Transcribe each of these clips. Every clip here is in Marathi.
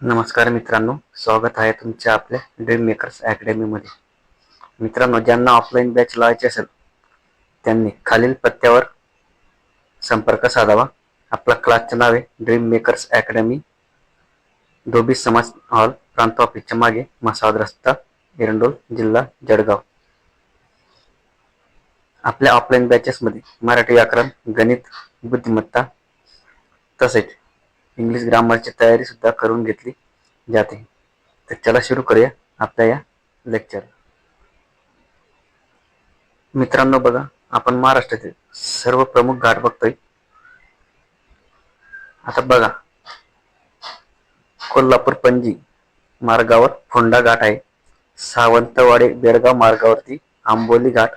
नमस्कार मित्रांनो स्वागत आहे तुमच्या आपल्या ड्रीम मेकर्स अकॅडमीमध्ये मित्रांनो ज्यांना ऑफलाईन बॅच लावायची असेल त्यांनी खालील पत्त्यावर संपर्क साधावा. आपला क्लासचं नाव आहे ड्रीम मेकर्स अकॅडमी धोबी समाज हॉल प्रांत ऑफिसच्या मागे मसावद रस्ता एरंडोल जिल्हा जळगाव. आपल्या ऑफलाईन बॅचेसमध्ये मराठी व्याकरण गणित बुद्धिमत्ता तसेच इंग्लिश ग्रामरची तयारी सुद्धा करून घेतली जाते. तर चला सुरू करूया आपल्या या लेक्चर मित्रांनो बघा आपण महाराष्ट्रातील सर्व प्रमुख घाट बघतोय. आता बघा कोल्हापूर पणजी मार्गावर फोंडा घाट आहे. सावंतवाडी बेळगाव मार्गावरती आंबोली घाट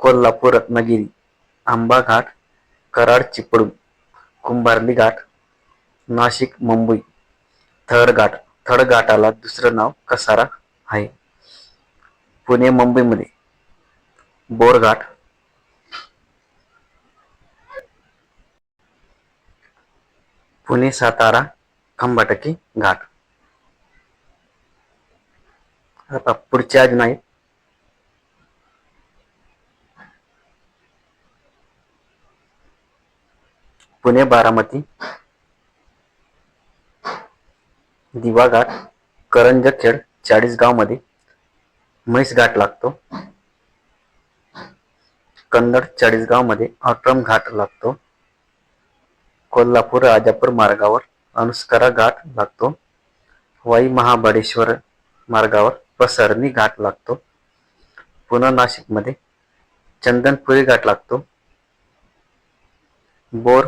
कोल्हापूर रत्नागिरी आंबा घाट कराड चिपळूण कुंभारली घाट नाशिक मुंबई. थडघाट थडघाटाला दुसरं नाव कसारा आहे. पुणे मुंबईमध्ये. बोरघाट पुणे सातारा खंबाटकी घाट. आता पुढच्या अजून आहेत. पुणे बारामती दिवा घाट करंजखेड चाळीसगावमध्ये म्हैस घाट लागतो. कन्नड चाळीसगावमध्ये घाट लागतो. कोल्हापूर राजापूर मार्गावर अनुस्करा घाट लागतो. वाई महाबळेश्वर मार्गावर पसरणी घाट लागतो. पुन्हा नाशिकमध्ये चंदनपुरी घाट लागतो. बोर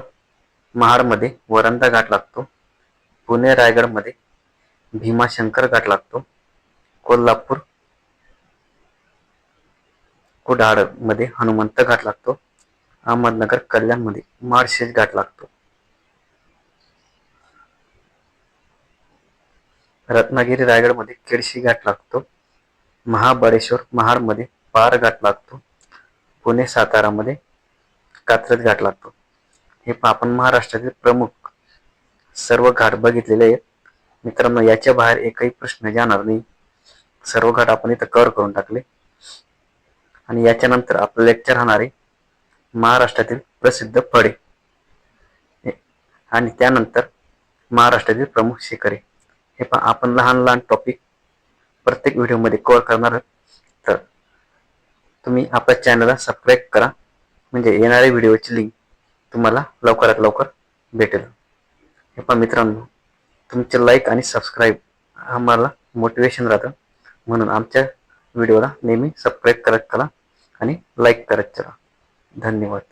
महाडमध्ये वरंदा घाट लागतो. पुणे रायगडमध्ये भीमाशंकर घाट लागतो. कोल्हापूर. कुडाळमध्ये हनुमंत घाट लागतो. अहमदनगर कल्याणमध्ये माळशेज घाट लागतो. रत्नागिरी रायगडमध्ये केळशी केडशी घाट लागतो. महाबळेश्वर महाडमध्ये पार घाट लागतो. पुणे सातारामध्ये कात्रज घाट लागतो. हे आपण महाराष्ट्रातील प्रमुख सर्व घाट बघितलेले आहेत. मित्रांनो याच्या बाहेर एकही प्रश्न जाणार नाही. सर्व घाट आपण इथं कव्हर करून टाकले. आणि याच्यानंतर आपलं लेक्चर राहणार आहे महाराष्ट्रातील प्रसिद्ध फळे. आणि त्यानंतर महाराष्ट्रातील प्रमुख शिखरे. हे पण आपण लहान लहान टॉपिक प्रत्येक व्हिडिओमध्ये कव्हर करणार तर तुम्ही आपल्या चॅनलला सबस्क्राईब करा. म्हणजे येणाऱ्या व्हिडिओची लिंक तुम्हाला लवकरात लवकर भेटेल. हे पण मित्रांनो तुमचे लाईक आणि सबस्क्राईब आम्हाला मोटिवेशन राहतं. म्हणून आमच्या व्हिडिओला नेहमी सबस्क्राईब करत चला आणि लाईक करत चला. धन्यवाद.